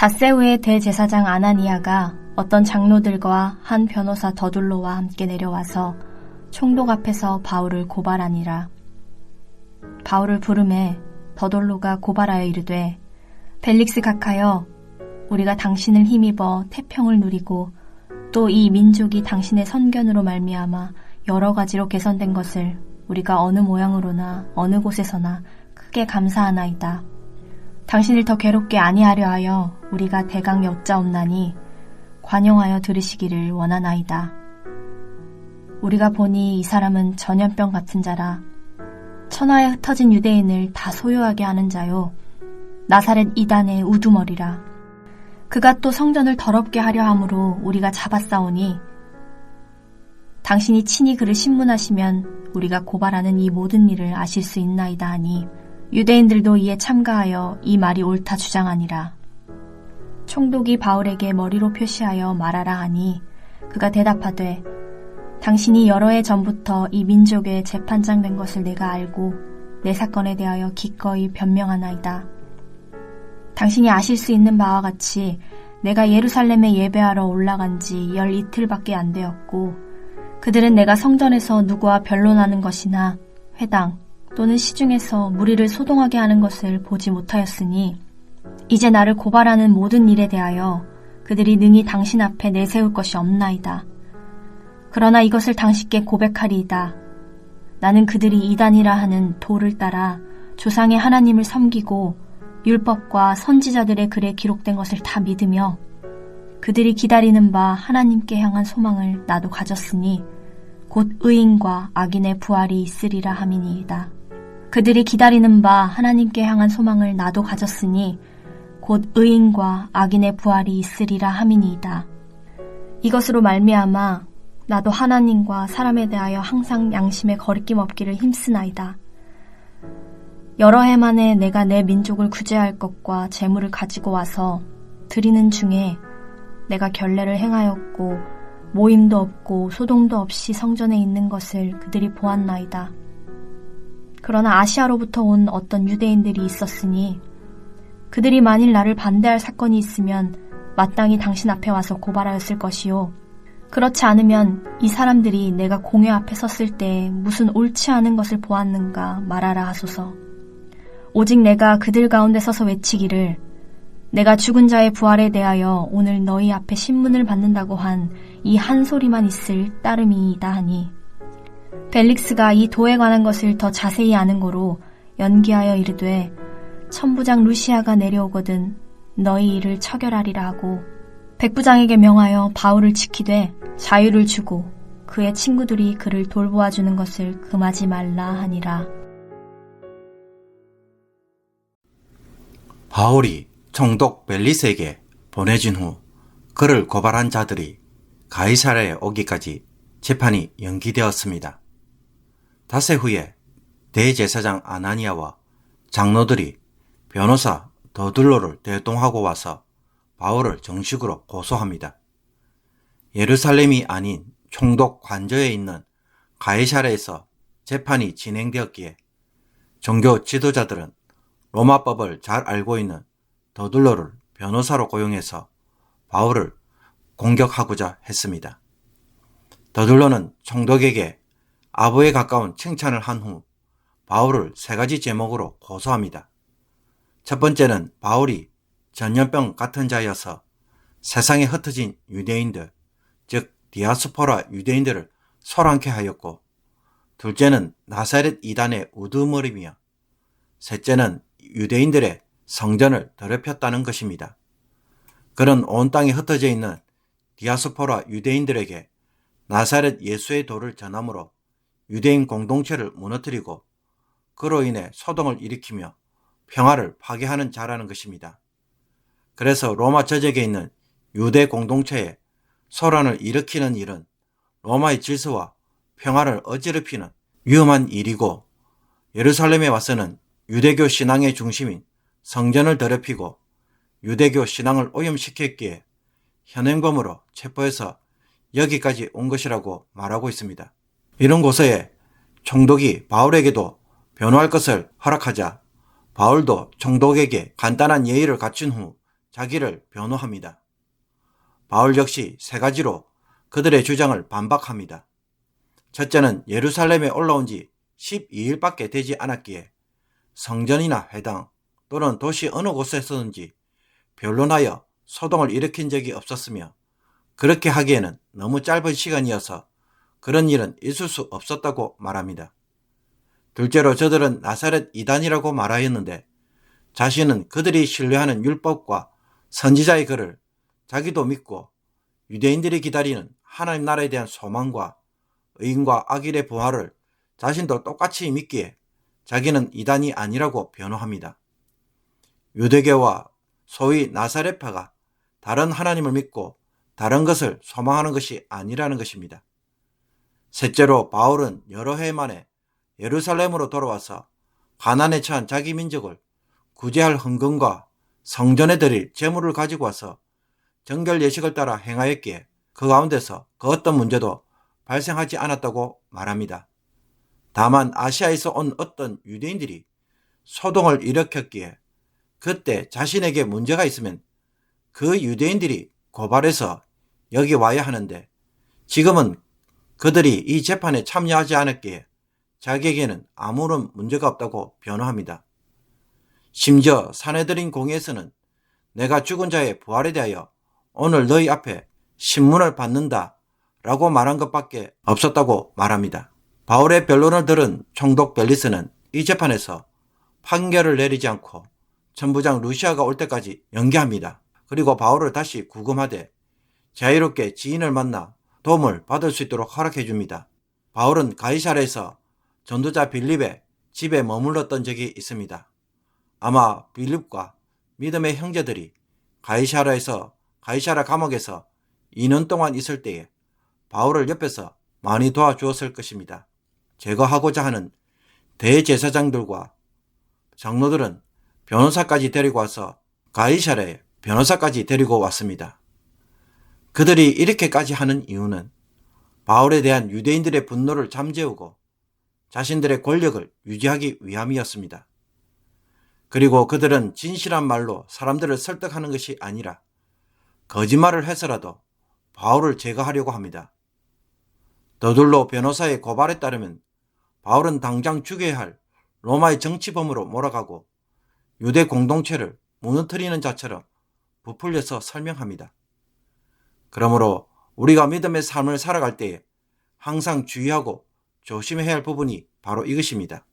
닷새후에 대제사장 아나니아가 어떤 장로들과 한 변호사 더둘로와 함께 내려와서 총독 앞에서 바울을 고발하니라. 바울을 부름에 더돌로가 고발하여 이르되 벨릭스 각하여 우리가 당신을 힘입어 태평을 누리고 또 이 민족이 당신의 선견으로 말미암아 여러 가지로 개선된 것을 우리가 어느 모양으로나 어느 곳에서나 크게 감사하나이다. 당신을 더 괴롭게 아니하려 하여 우리가 대강 여짜옵나니 관용하여 들으시기를 원하나이다. 우리가 보니 이 사람은 전염병 같은 자라 천하에 흩어진 유대인을 다 소유하게 하는 자요 나사렛 이단의 우두머리라 그가 또 성전을 더럽게 하려 함으로 우리가 잡았사오니 당신이 친히 그를 신문하시면 우리가 고발하는 이 모든 일을 아실 수 있나이다 하니 유대인들도 이에 참가하여 이 말이 옳다 주장하니라. 총독이 바울에게 머리로 표시하여 말하라 하니 그가 대답하되 당신이 여러 해 전부터 이 민족의 재판장 된 것을 내가 알고 내 사건에 대하여 기꺼이 변명하나이다. 당신이 아실 수 있는 바와 같이 내가 예루살렘에 예배하러 올라간 지 열 이틀밖에 안 되었고 그들은 내가 성전에서 누구와 변론하는 것이나 회당 또는 시중에서 무리를 소동하게 하는 것을 보지 못하였으니 이제 나를 고발하는 모든 일에 대하여 그들이 능히 당신 앞에 내세울 것이 없나이다. 그러나 이것을 당신께 고백하리이다. 나는 그들이 이단이라 하는 도를 따라 조상의 하나님을 섬기고 율법과 선지자들의 글에 기록된 것을 다 믿으며 그들이 기다리는 바 하나님께 향한 소망을 나도 가졌으니 곧 의인과 악인의 부활이 있으리라 함이니이다. 그들이 기다리는 바 하나님께 향한 소망을 나도 가졌으니 곧 의인과 악인의 부활이 있으리라 함이니이다. 이것으로 말미암아 나도 하나님과 사람에 대하여 항상 양심에 거리낌 없기를 힘쓰나이다. 여러 해 만에 내가 내 민족을 구제할 것과 재물을 가지고 와서 드리는 중에 내가 결례를 행하였고 모임도 없고 소동도 없이 성전에 있는 것을 그들이 보았나이다. 그러나 아시아로부터 온 어떤 유대인들이 있었으니 그들이 만일 나를 반대할 사건이 있으면 마땅히 당신 앞에 와서 고발하였을 것이요. 그렇지 않으면 이 사람들이 내가 공회 앞에 섰을 때 무슨 옳지 않은 것을 보았는가 말하라 하소서. 오직 내가 그들 가운데 서서 외치기를 내가 죽은 자의 부활에 대하여 오늘 너희 앞에 신문을 받는다고 한 이 한 소리만 있을 따름이다 하니 벨릭스가 이 도에 관한 것을 더 자세히 아는 거로 연기하여 이르되 천부장 루시아가 내려오거든 너희 일을 처결하리라 하고 백부장에게 명하여 바울을 지키되 자유를 주고 그의 친구들이 그를 돌보아 주는 것을 금하지 말라 하니라. 바울이 총독 벨리스에게 보내진 후 그를 고발한 자들이 가이사라에 오기까지 재판이 연기되었습니다. 닷새 후에 대제사장 아나니아와 장로들이 변호사 더둘로를 대동하고 와서 바울을 정식으로 고소합니다. 예루살렘이 아닌 총독 관저에 있는 가이사라에서 재판이 진행되었기에 종교 지도자들은 로마법을 잘 알고 있는 더둘로를 변호사로 고용해서 바울을 공격하고자 했습니다. 더둘로는 총독에게 아부에 가까운 칭찬을 한 후 바울을 세 가지 제목으로 고소합니다. 첫 번째는 바울이 전염병 같은 자여서 세상에 흩어진 유대인들, 즉 디아스포라 유대인들을 소란케 하였고 둘째는 나사렛 이단의 우두머리며 셋째는 유대인들의 성전을 더럽혔다는 것입니다. 그런 온 땅에 흩어져 있는 디아스포라 유대인들에게 나사렛 예수의 도를 전함으로 유대인 공동체를 무너뜨리고 그로 인해 소동을 일으키며 평화를 파괴하는 자라는 것입니다. 그래서 로마 저적에 있는 유대 공동체에 소란을 일으키는 일은 로마의 질서와 평화를 어지럽히는 위험한 일이고 예루살렘에 와서는 유대교 신앙의 중심인 성전을 더럽히고 유대교 신앙을 오염시켰기에 현행범으로 체포해서 여기까지 온 것이라고 말하고 있습니다. 이런 고서에 총독이 바울에게도 변호할 것을 허락하자 바울도 총독에게 간단한 예의를 갖춘 후 자기를 변호합니다. 바울 역시 세 가지로 그들의 주장을 반박합니다. 첫째는 예루살렘에 올라온 지 12일밖에 되지 않았기에 성전이나 회당 또는 도시 어느 곳에서든지 변론하여 소동을 일으킨 적이 없었으며 그렇게 하기에는 너무 짧은 시간이어서 그런 일은 있을 수 없었다고 말합니다. 둘째로 저들은 나사렛 이단이라고 말하였는데 자신은 그들이 신뢰하는 율법과 선지자의 글을 자기도 믿고 유대인들이 기다리는 하나님 나라에 대한 소망과 의인과 악일의 부활을 자신도 똑같이 믿기에 자기는 이단이 아니라고 변호합니다. 유대교와 소위 나사렛파가 다른 하나님을 믿고 다른 것을 소망하는 것이 아니라는 것입니다. 셋째로 바울은 여러 해 만에 예루살렘으로 돌아와서 가난에 처한 자기 민족을 구제할 헌금과 성전에 드릴 재물을 가지고 와서 정결 예식을 따라 행하였기에 그 가운데서 그 어떤 문제도 발생하지 않았다고 말합니다. 다만 아시아에서 온 어떤 유대인들이 소동을 일으켰기에 그때 자신에게 문제가 있으면 그 유대인들이 고발해서 여기 와야 하는데 지금은 그들이 이 재판에 참여하지 않았기에 자기에게는 아무런 문제가 없다고 변호합니다. 심지어 사내들인 공회에서는 내가 죽은 자의 부활에 대하여 오늘 너희 앞에 신문을 받는다 라고 말한 것밖에 없었다고 말합니다. 바울의 변론을 들은 총독 벨리스는 이 재판에서 판결을 내리지 않고 천부장 루시아가 올 때까지 연기합니다. 그리고 바울을 다시 구금하되 자유롭게 지인을 만나 도움을 받을 수 있도록 허락해 줍니다. 바울은 가이사르에서 전도자 빌립의 집에 머물렀던 적이 있습니다. 아마 빌립과 믿음의 형제들이 가이사라에서 가이사라 감옥에서 2년 동안 있을 때에 바울을 옆에서 많이 도와주었을 것입니다. 제거하고자 하는 대제사장들과 장로들은 변호사까지 데리고 와서 가이샤라에 변호사까지 데리고 왔습니다. 그들이 이렇게까지 하는 이유는 바울에 대한 유대인들의 분노를 잠재우고 자신들의 권력을 유지하기 위함이었습니다. 그리고 그들은 진실한 말로 사람들을 설득하는 것이 아니라 거짓말을 해서라도 바울을 제거하려고 합니다. 더둘로 변호사의 고발에 따르면 바울은 당장 죽여야 할 로마의 정치범으로 몰아가고 유대 공동체를 무너뜨리는 자처럼 부풀려서 설명합니다. 그러므로 우리가 믿음의 삶을 살아갈 때에 항상 주의하고 조심해야 할 부분이 바로 이것입니다.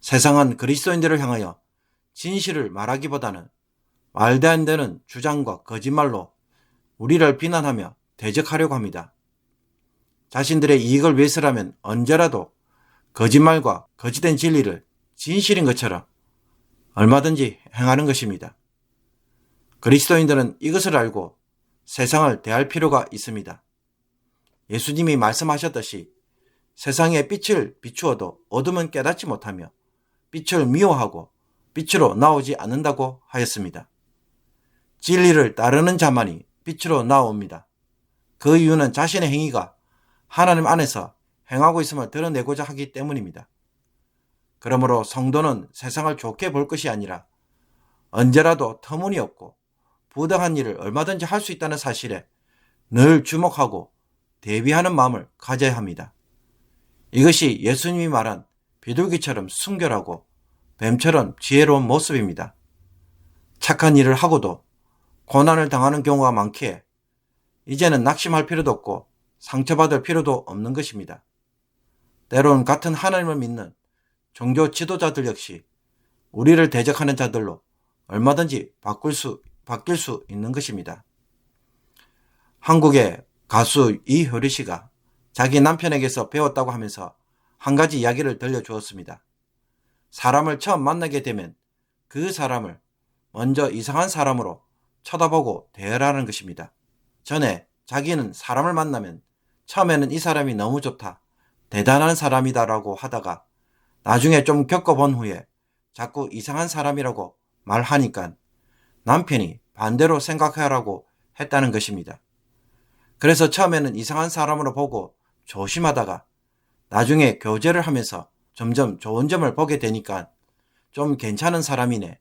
세상은 그리스도인들을 향하여 진실을 말하기보다는 말도 안 되는 주장과 거짓말로 우리를 비난하며 대적하려고 합니다. 자신들의 이익을 위해서라면 언제라도 거짓말과 거짓된 진리를 진실인 것처럼 얼마든지 행하는 것입니다. 그리스도인들은 이것을 알고 세상을 대할 필요가 있습니다. 예수님이 말씀하셨듯이 세상에 빛을 비추어도 어둠은 깨닫지 못하며 빛을 미워하고 빛으로 나오지 않는다고 하였습니다. 진리를 따르는 자만이 빛으로 나옵니다. 그 이유는 자신의 행위가 하나님 안에서 행하고 있음을 드러내고자 하기 때문입니다. 그러므로 성도는 세상을 좋게 볼 것이 아니라 언제라도 터무니없고 부당한 일을 얼마든지 할 수 있다는 사실에 늘 주목하고 대비하는 마음을 가져야 합니다. 이것이 예수님이 말한 비둘기처럼 순결하고 뱀처럼 지혜로운 모습입니다. 착한 일을 하고도 고난을 당하는 경우가 많기에 이제는 낙심할 필요도 없고 상처받을 필요도 없는 것입니다. 때론 같은 하나님을 믿는 종교 지도자들 역시 우리를 대적하는 자들로 얼마든지 바꿀 수, 바뀔 수 있는 것입니다. 한국의 가수 이효리 씨가 자기 남편에게서 배웠다고 하면서 한 가지 이야기를 들려주었습니다. 사람을 처음 만나게 되면 그 사람을 먼저 이상한 사람으로 쳐다보고 대하라는 것입니다. 전에 자기는 사람을 만나면 처음에는 이 사람이 너무 좋다, 대단한 사람이다라고 하다가 나중에 좀 겪어본 후에 자꾸 이상한 사람이라고 말하니까 남편이 반대로 생각하라고 했다는 것입니다. 그래서 처음에는 이상한 사람으로 보고 조심하다가 나중에 교제를 하면서 점점 좋은 점을 보게 되니까 좀 괜찮은 사람이네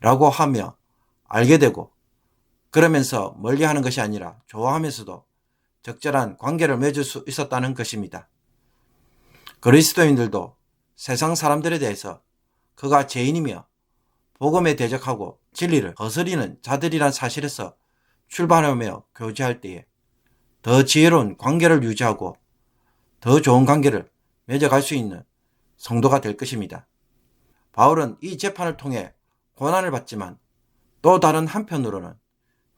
라고 하며 알게 되고 그러면서 멀리 하는 것이 아니라 좋아하면서도 적절한 관계를 맺을 수 있었다는 것입니다. 그리스도인들도 세상 사람들에 대해서 그가 죄인이며 복음에 대적하고 진리를 거스리는 자들이란 사실에서 출발하며 교제할 때에 더 지혜로운 관계를 유지하고 더 좋은 관계를 맺어갈 수 있는 성도가 될 것입니다. 바울은 이 재판을 통해 고난을 받지만 또 다른 한편으로는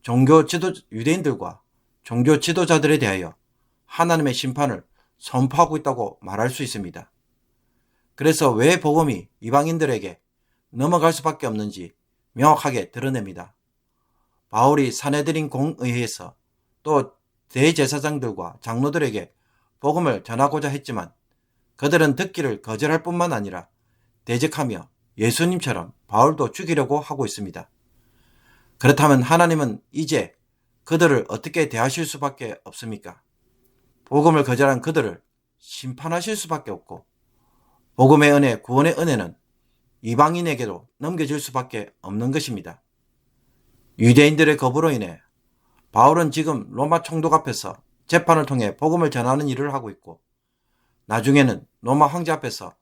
종교 지도 유대인들과 종교 지도자들에 대하여 하나님의 심판을 선포하고 있다고 말할 수 있습니다. 그래서 왜 복음이 이방인들에게 넘어갈 수밖에 없는지 명확하게 드러냅니다. 바울이 사내들인 공의회에서 또 대제사장들과 장로들에게 복음을 전하고자 했지만 그들은 듣기를 거절할 뿐만 아니라 대적하며 예수님처럼 바울도 죽이려고 하고 있습니다. 그렇다면 하나님은 이제 그들을 어떻게 대하실 수밖에 없습니까? 복음을 거절한 그들을 심판하실 수밖에 없고 복음의 은혜, 구원의 은혜는 이방인에게도 넘겨질 수밖에 없는 것입니다. 유대인들의 거부로 인해 바울은 지금 로마 총독 앞에서 재판을 통해 복음을 전하는 일을 하고 있고 나중에는 로마 황제 앞에서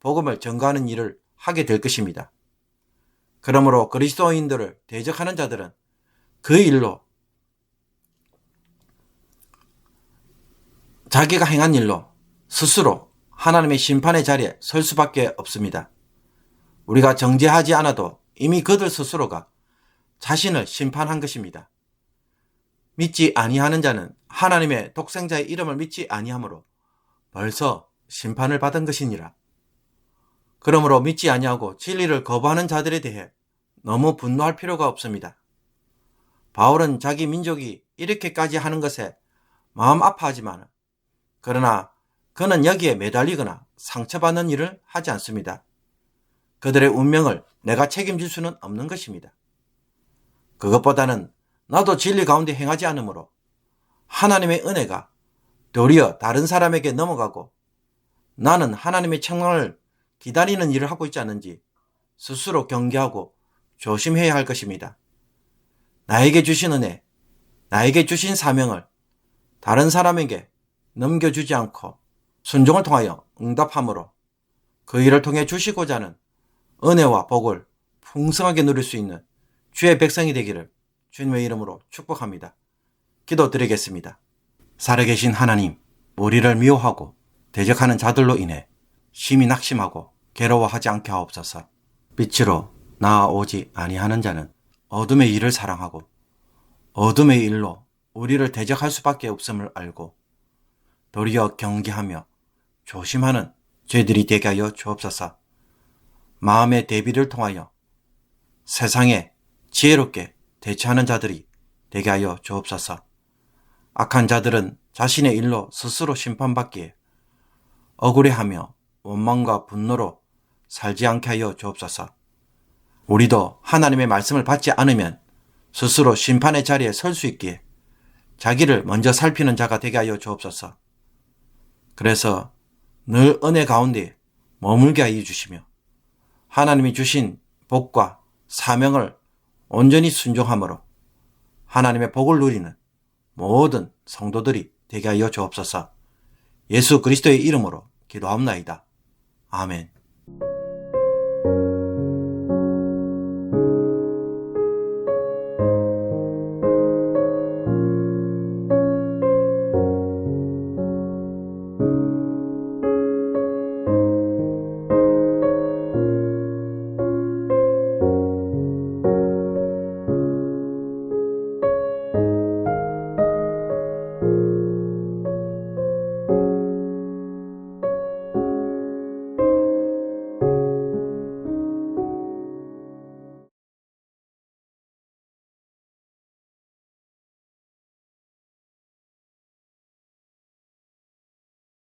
복음을 전가하는 일을 하게 될 것입니다. 그러므로 그리스도인들을 대적하는 자들은 그 일로 자기가 행한 일로 스스로 하나님의 심판의 자리에 설 수밖에 없습니다. 우리가 정죄하지 않아도 이미 그들 스스로가 자신을 심판한 것입니다. 믿지 아니하는 자는 하나님의 독생자의 이름을 믿지 아니하므로 벌써 심판을 받은 것이니라. 그러므로 믿지 아니하고 진리를 거부하는 자들에 대해 너무 분노할 필요가 없습니다. 바울은 자기 민족이 이렇게까지 하는 것에 마음 아파하지만 그러나 그는 여기에 매달리거나 상처받는 일을 하지 않습니다. 그들의 운명을 내가 책임질 수는 없는 것입니다. 그것보다는 나도 진리 가운데 행하지 않으므로 하나님의 은혜가 도리어 다른 사람에게 넘어가고 나는 하나님의 청랑을 기다리는 일을 하고 있지 않는지 스스로 경계하고 조심해야 할 것입니다. 나에게 주신 은혜, 나에게 주신 사명을 다른 사람에게 넘겨주지 않고 순종을 통하여 응답함으로 그 일을 통해 주시고자 하는 은혜와 복을 풍성하게 누릴 수 있는 주의 백성이 되기를 주님의 이름으로 축복합니다. 기도 드리겠습니다. 살아계신 하나님, 우리를 미워하고 대적하는 자들로 인해 심히 낙심하고 괴로워하지 않게 하옵소서. 빛으로 나아오지 아니하는 자는 어둠의 일을 사랑하고 어둠의 일로 우리를 대적할 수밖에 없음을 알고 도리어 경계하며 조심하는 죄들이 되게 하여 주옵소서. 마음의 대비를 통하여 세상에 지혜롭게 대처하는 자들이 되게 하여 주옵소서. 악한 자들은 자신의 일로 스스로 심판받기에 억울해하며 원망과 분노로 살지 않게 하여 주옵소서. 우리도 하나님의 말씀을 받지 않으면 스스로 심판의 자리에 설 수 있기에 자기를 먼저 살피는 자가 되게 하여 주옵소서. 그래서 늘 은혜 가운데 머물게 하여 주시며 하나님이 주신 복과 사명을 온전히 순종함으로 하나님의 복을 누리는 모든 성도들이 되게 하여 주옵소서. 예수 그리스도의 이름으로 기도합나이다. 아멘.